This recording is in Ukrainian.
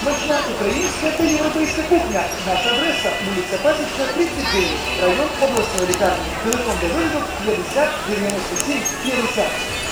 Смачна українська та європейська кухня. Наша адреса вулиця Пасічна, 39, район обласної лікарні. Телефон до виїзду 50 97 50.